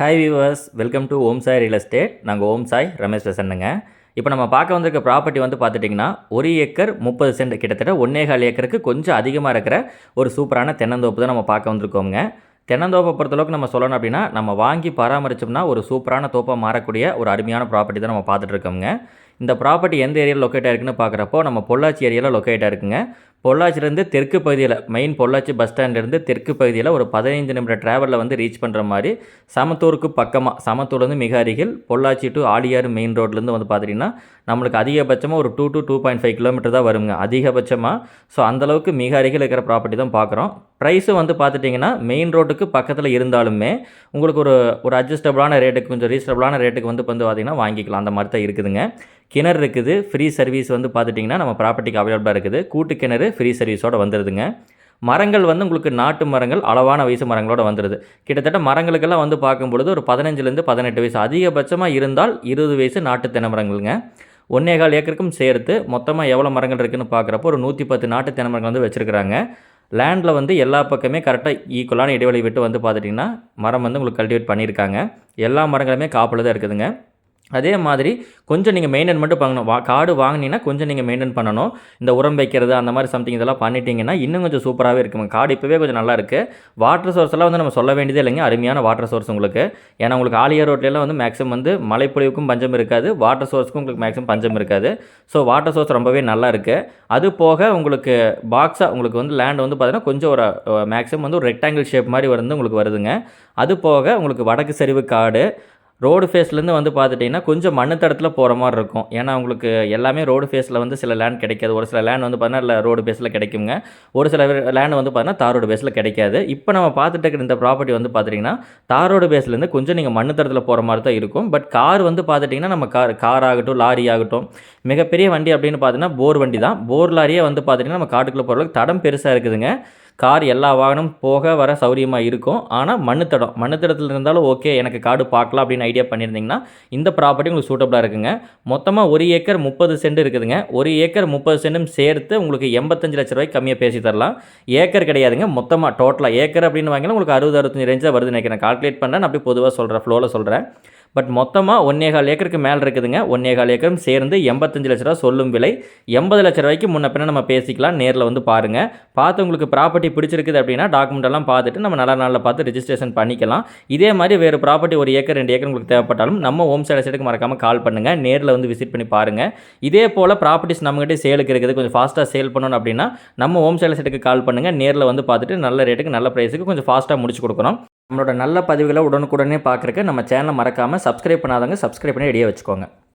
Hi viewers welcome to Om Sai real estate நாங்கள் ஓம் சாய் ரமேஷ் பேசுகிறேங்க இப்போ நம்ம பார்க்க வந்திருக்க ப்ராப்பர்ட்டி வந்து பார்த்துட்டிங்கன்னா ஒரு ஏக்கர் முப்பது சென்ட் கிட்டத்தட்ட ஒன்னே கால் ஏக்கருக்கு கொஞ்சம் அதிகமாக இருக்கிற ஒரு சூப்பரான தென்னந்தோப்பு தான் நம்ம பார்க்க வந்திருக்கோங்க தென்னந்தோப்பை பொறுத்தளவுக்கு நம்ம சொல்லணும் அப்படின்னா நம்ம வாங்கி பராமரிச்சோம்னா ஒரு சூப்பரான தோப்பாக மாறக்கூடிய ஒரு அருமையான ப்ராப்பர்ட்டி தான் நம்ம பார்த்துட்டு இருக்கோங்க இந்த ப்ராப்பர்ட்டி எந்த ஏரியாவில் லொக்கேட் ஆயிருக்குன்னு பார்க்குறப்போ நம்ம பொள்ளாச்சி ஏரியாவில் லொக்கேட் ஆயிருக்குங்க. பொள்ளாச்சிலேருந்து தெற்கு பகுதியில் மெயின் பொள்ளாச்சி பஸ் ஸ்டாண்ட்லேருந்து தெற்கு பகுதியில் ஒரு பதினைஞ்சு நிமிட ட்ராவலில் வந்து ரீச் பண்ணுற மாதிரி சமத்தூருக்கு பக்கமாக சமத்தூர்லேருந்து மிக அருகில் பொள்ளாச்சி டு ஆலியார் மெயின் ரோட்லேருந்து வந்து பார்த்துட்டிங்கன்னா நம்மளுக்கு அதிகபட்சமாக ஒரு two to two point five kilometre தான் வருங்க. அதிகபட்சமாக ஸோ அந்தளவுக்கு மிக அருகில் இருக்கிற ப்ராப்பர்ட்டி தான் பார்க்குறோம் ப்ரைஸும் வந்து பார்த்துட்டிங்கன்னா மெயின் ரோட்டுக்கு பக்கத்தில் இருந்தாலுமே உங்களுக்கு ஒரு ஒரு அட்ஜஸ்டபிளான ரேட்டுக்கு கொஞ்சம் ரீசனபுளான ரேட்டுக்கு வந்து வந்து பார்த்திங்கன்னா வாங்கிக்கலாம். அந்த மாதிரி தான் இருக்குதுங்க. கிணறு இருக்குது ஃப்ரீ சர்வீஸ் வந்து பார்த்துட்டிங்கன்னா நம்ம ப்ராப்பர்ட்டிக்கு அவைலபிளாக இருக்குது. கூட்டு கிணறு ஃப்ரீ சர்வீஸோடு வந்துடுதுங்க மரங்கள் வந்து உங்களுக்கு நாட்டு மரங்கள் அளவான வயசு மரங்களோட வந்துடுது கிட்டத்தட்ட மரங்களுக்கெல்லாம் வந்து பார்க்கும் பொழுது ஒரு பதினஞ்சுலேருந்து பதினெட்டு வயசு. அதிகபட்சமாக இருந்தால் இருபது வயசு நாட்டு தென்னை மரங்களுங்க ஒன்னே கால் ஏக்கருக்கும் சேர்த்து மொத்தமாக எவ்வளோ மரங்கள் இருக்குதுன்னு பார்க்குறப்போ ஒரு நூற்றி பத்து நாட்டு தென்னை மரங்கள் வந்து வச்சுருக்கிறாங்க. லேண்டில் வந்து எல்லா பக்கமே கரெக்டாக ஈக்குவலான இடைவெளி விட்டு வந்து பார்த்துட்டிங்கன்னா மரம் வந்து உங்களுக்கு கல்டிவேட் பண்ணியிருக்காங்க. எல்லா மரங்களுமே காப்பில் தான் இருக்குதுங்க. அதே மாதிரி கொஞ்சம் நீங்கள் மெயின்டைன் மட்டும் பண்ணணும். வா காடு வாங்கினீங்கன்னா கொஞ்சம் நீங்கள் மெயின்டைன் பண்ணணும். இந்த உரம் வைக்கிறது அந்த மாதிரி சம்திங் இதெல்லாம் பண்ணிட்டீங்கன்னா இன்னும் கொஞ்சம் சூப்பராகவே இருக்குங்க காடு இப்போவே கொஞ்சம் நல்லா இருக்குது வாட்டர் சோர்ஸ் எல்லாம் வந்து நம்ம சொல்ல வேண்டியதே இல்லைங்க. அருமையான வாட்டர் சோர்ஸ் உங்களுக்கு. ஏன்னா உங்களுக்கு ஆலியார் ரோட்லலாம் வந்து மேக்ஸிமம் வந்து மழைப்பொழிவுக்கும் பஞ்சம் இருக்காது. வாட்டர் சோர்ஸ்க்கும் உங்களுக்கு மேக்ஸிமம் பஞ்சம் இருக்காது. ஸோ வாட்டர் சோர்ஸ் ரொம்பவே நல்லா இருக்குது அது போக உங்களுக்கு பாக்ஸாக உங்களுக்கு வந்து லேண்ட் வந்து பார்த்தீங்கன்னா கொஞ்சம் ஒரு மேக்ஸிமம் வந்து ஒரு ரெக்டாங்கிள் ஷேப் மாதிரி வந்து உங்களுக்கு வருதுங்க. அது போக உங்களுக்கு வடக்கு சரிவு காடு ரோடு ஃபேஸ்லேருந்து வந்து பார்த்துட்டிங்கன்னா கொஞ்சம் மண்ணு தடத்தில் போகிற மாதிரி இருக்கும். ஏன்னா உங்களுக்கு எல்லாமே ரோடு ஃபேஸில் வந்து சில லேண்ட் கிடைக்காது. ஒரு சில லேண்ட் வந்து பார்த்தீங்கன்னா ரோடு ஃபேஸில் கிடைக்குங்க. ஒரு சில லேண்ட் வந்து பார்த்தீங்கன்னா தார் ரோடு பேஸில் கிடைக்காது. இப்போ நம்ம பார்த்துட்டு இருக்கிற இந்த ப்ராப்பர்ட்டி வந்து பார்த்துட்டிங்கன்னா தார் ரோடு பேஸ்லேருந்து கொஞ்சம் நீங்கள் மண்ணு தடத்தில் போகிற மாதிரி தான் இருக்கும். பட் கார் வந்து பார்த்துட்டிங்கன்னா நம்ம கார் கார் ஆகட்டும் லாரி ஆகட்டும் மிகப்பெரிய வண்டி அப்படின்னு பார்த்தீங்கன்னா போர் வண்டி தான். போர் லாரியே வந்து பார்த்தீங்கன்னா நம்ம காட்டுக்குள்ளே போகிறதுக்கு தடம் பெருசாக இருக்குதுங்க. கார் எல்லா வாகனம் போக வர சௌரியமாக இருக்கும். ஆனால் மண்ணுத்தடம் மண்ணுத்தடத்தில் இருந்தாலும் ஓகே எனக்கு காடு பார்க்கலாம் அப்படின்னு ஐடியா பண்ணியிருந்தீங்கன்னா இந்த ப்ராப்பர்ட்டி உங்களுக்கு சூட்டபுளாக இருக்குங்க. மொத்தமாக ஒரு ஏக்கர் முப்பது சென்ட் இருக்குதுங்க. ஒரு ஏக்கர் முப்பது சென்டும் சேர்த்து உங்களுக்கு எண்பத்தஞ்சு லட்ச ரூபாய்க்கு கம்மியாக பேசி தரலாம். ஏக்கர் கிடையாதுங்க. மொத்தமாக டோட்டலாக ஏக்கர் அப்படின்னு வாங்கினா உங்களுக்கு அறுபது அறுபத்தஞ்சு ரேஞ்சாக வருது நினைக்கிறேன். கால்குலேட் பண்ணேன் நான் அப்படி பொதுவாக சொல்கிறேன் ஃப்ளோவில் சொல்கிறேன் பட் மொத்தமாக ஒன்னே கால் ஏக்கருக்கு மேலே இருக்குதுங்க. ஒன்னே கால் ஏக்கரும் சேர்ந்து எண்பத்தஞ்சு லட்ச ரூபா சொல்லும் விலை. எண்பது லட்ச ரூபாய்க்கு முன்ன பின்ன நம்ம பேசிக்கலாம் நேரில் வந்து பாருங்கள் பார்த்து உங்களுக்கு ப்ராப்பர்ட்டி பிடிச்சிருக்குது அப்படின்னா டாக்குமெண்ட் எல்லாம் பார்த்துட்டு நம்ம நல்ல நாளில் பார்த்து ரிஜிஸ்ட்ரேஷன் பண்ணிக்கலாம். இதே மாதிரி வேறு ப்ராப்பர்ட்டி ஒரு ஏக்கர் ரெண்டு ஏக்கர் உங்களுக்கு தேவைப்பட்டாலும் நம்ம ஹோம் சைடு மறக்காமல் கால் பண்ணுங்கள் நேரில் வந்து விசிட் பண்ணி பாருங்கள் இதே போல் ப்ராப்பர்ட்டிஸ் நம்மகிட்ட சேலுக்கு இருக்குது. கொஞ்சம் ஃபாஸ்ட்டாக சேல் பண்ணணும் அப்படின்னா நம்ம ஹோம் சைடு கால் பண்ணுங்கள் நேரில் வந்து பார்த்துட்டு நல்ல ரேட்டுக்கு நல்ல ப்ரைஸுக்கு கொஞ்சம் ஃபாஸ்ட்டாக முடிச்சு கொடுக்குறோம் நம்மளோட நல்ல பதிவுகளை உடனுக்குடனே பார்க்குறக்கு நம்ம சேனலை மறக்காமல் சப்ஸ்கிரைப் பண்ணாதவங்க சப்ஸ்கிரைப் பண்ணி ரெடியாக வச்சுக்கோங்க.